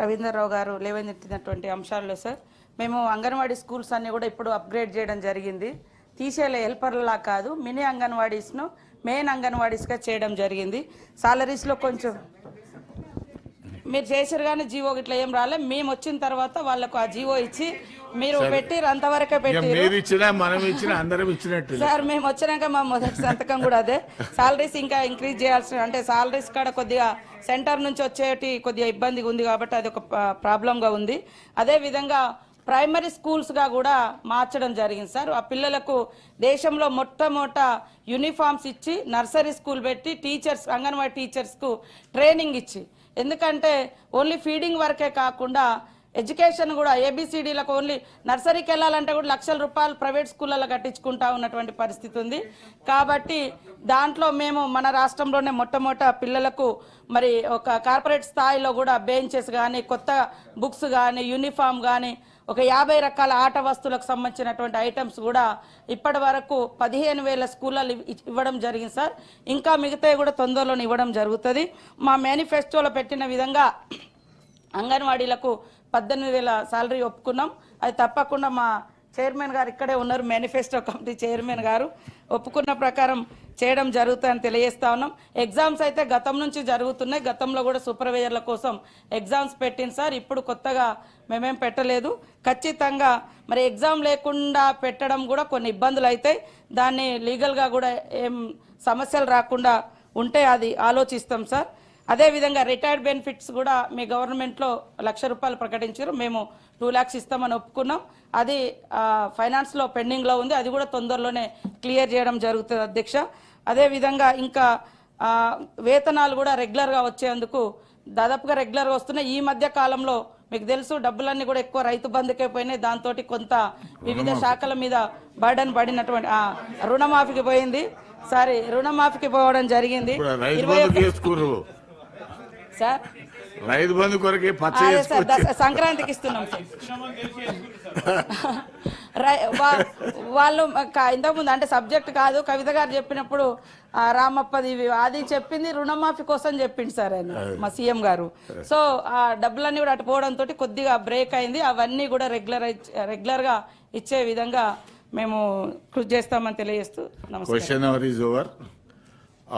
రవీంద్రరావు గారు లేవనెత్తినటువంటి అంశాల్లో సార్. మేము అంగన్వాడీ స్కూల్స్ అన్నీ కూడా ఇప్పుడు అప్గ్రేడ్ చేయడం జరిగింది. తీసేలే హెల్పర్లా కాదు మినీ అంగన్వాడీస్ను మెయిన్ అంగన్వాడీస్గా చేయడం జరిగింది. సాలరీస్లో కొంచెం మీరు చేసారు కానీ జీవో ఇట్లా ఏం రాలే. మేము వచ్చిన తర్వాత వాళ్ళకు ఆ జీవో ఇచ్చి మీరు పెట్టి అంతవరకే ఇక పెట్టి మీరు ఇచ్చినా మనం ఇచ్చినా అందరం ఇచ్చినట్టు సార్ మేము వచ్చినాక మా మొదటి సంతకం కూడా అదే. సాలరీస్ ఇంకా ఇంక్రీజ్ చేయాల్సిన అంటే సాలరీస్ కాడ కొద్దిగా సెంటర్ నుంచి వచ్చేటి కొద్దిగా ఇబ్బందిగా ఉంది కాబట్టి అది ఒక ప్రాబ్లంగా ఉంది. అదే విధంగా ప్రైమరీ స్కూల్స్గా కూడా మార్చడం జరిగింది సార్. ఆ పిల్లలకు దేశంలో మొట్టమొదట యూనిఫామ్స్ ఇచ్చి నర్సరీ స్కూల్ పెట్టి టీచర్స్ అంగన్వాడీ టీచర్స్కు ట్రైనింగ్ ఇచ్చి ఎందుకంటే ఓన్లీ ఫీడింగ్ వరకే కాకుండా ఎడ్యుకేషన్ కూడా ఏబిసిడీలకు ఓన్లీ నర్సరీకి వెళ్ళాలంటే కూడా లక్షల రూపాయలు ప్రైవేట్ స్కూళ్ళలో కట్టించుకుంటా ఉన్నటువంటి పరిస్థితి ఉంది. కాబట్టి దాంట్లో మేము మన రాష్ట్రంలోనే మొట్టమొదట పిల్లలకు మరి ఒక కార్పొరేట్ స్థాయిలో కూడా బెంచెస్ కానీ కొత్త బుక్స్ కానీ యూనిఫామ్ కానీ ఒక యాభై రకాల ఆట వస్తువులకు సంబంధించినటువంటి ఐటమ్స్ కూడా ఇప్పటి వరకు పదిహేను వేల స్కూళ్ళలు ఇవ్- ఇవ్వడం జరిగింది సార్. ఇంకా మిగతావి కూడా తొందరలోనే ఇవ్వడం జరుగుతుంది. మా మేనిఫెస్టోలో పెట్టిన విధంగా అంగన్వాడీలకు పద్దెనిమిది వేల శాలరీ ఒప్పుకున్నాం. అది తప్పకుండా మా చైర్మన్ గారు ఇక్కడే ఉన్నారు మేనిఫెస్టో కమిటీ చైర్మన్ గారు. ఒప్పుకున్న ప్రకారం చేయడం జరుగుతుందని తెలియజేస్తా ఉన్నాం. ఎగ్జామ్స్ అయితే గతం నుంచి జరుగుతున్నాయి. గతంలో కూడా సూపర్వైజర్ల కోసం ఎగ్జామ్స్ పెట్టింది సార్. ఇప్పుడు కొత్తగా మేమేం పెట్టలేదు. ఖచ్చితంగా మరి ఎగ్జామ్ లేకుండా పెట్టడం కూడా కొన్ని ఇబ్బందులు అవుతాయి దాన్ని లీగల్గా కూడా ఏం సమస్యలు రాకుండా ఉంటే అది ఆలోచిస్తాం సార్. అదేవిధంగా రిటైర్డ్ బెనిఫిట్స్ కూడా మీ గవర్నమెంట్లో లక్ష రూపాయలు ప్రకటించారు. మేము టూ ల్యాక్స్ ఇస్తామని ఒప్పుకున్నాం. అది ఫైనాన్స్లో పెండింగ్లో ఉంది. అది కూడా తొందరలోనే క్లియర్ చేయడం జరుగుతుంది అధ్యక్ష. అదేవిధంగా ఇంకా వేతనాలు కూడా రెగ్యులర్గా వచ్చేందుకు దాదాపుగా రెగ్యులర్గా వస్తున్నాయి. ఈ మధ్య కాలంలో మీకు తెలుసు డబ్బులన్నీ కూడా ఎక్కువ రైతు బంధుకే పోయినాయి. దాంతో కొంత వివిధ శాఖల మీద బర్డన్ పడినటువంటి రుణమాఫీకి పోయింది. సారీ రుణమాఫీకి పోవడం జరిగింది ఇప్పుడు రైతు ఇరవై బంధు చేసుకుర్రు సార్? రైతు బంధు కొరకే పచ్చ సంక్రాంతికి ఇస్తున్నాం సార్. వాళ్ళు ఇంతకుముందు అంటే సబ్జెక్ట్ కాదు కవిత గారు చెప్పినప్పుడు రామప్పది అది చెప్పింది రుణమాఫీ కోసం చెప్పింది సార్ ఆయన మా సీఎం గారు. సో ఆ డబ్బులన్నీ కూడా అటు పోవడంతో కొద్దిగా బ్రేక్ అయింది అవన్నీ కూడా రెగ్యులర్ రెగ్యులర్గా ఇచ్చే విధంగా మేము కృషి చేస్తామని తెలియజేస్తూ నమస్కారం.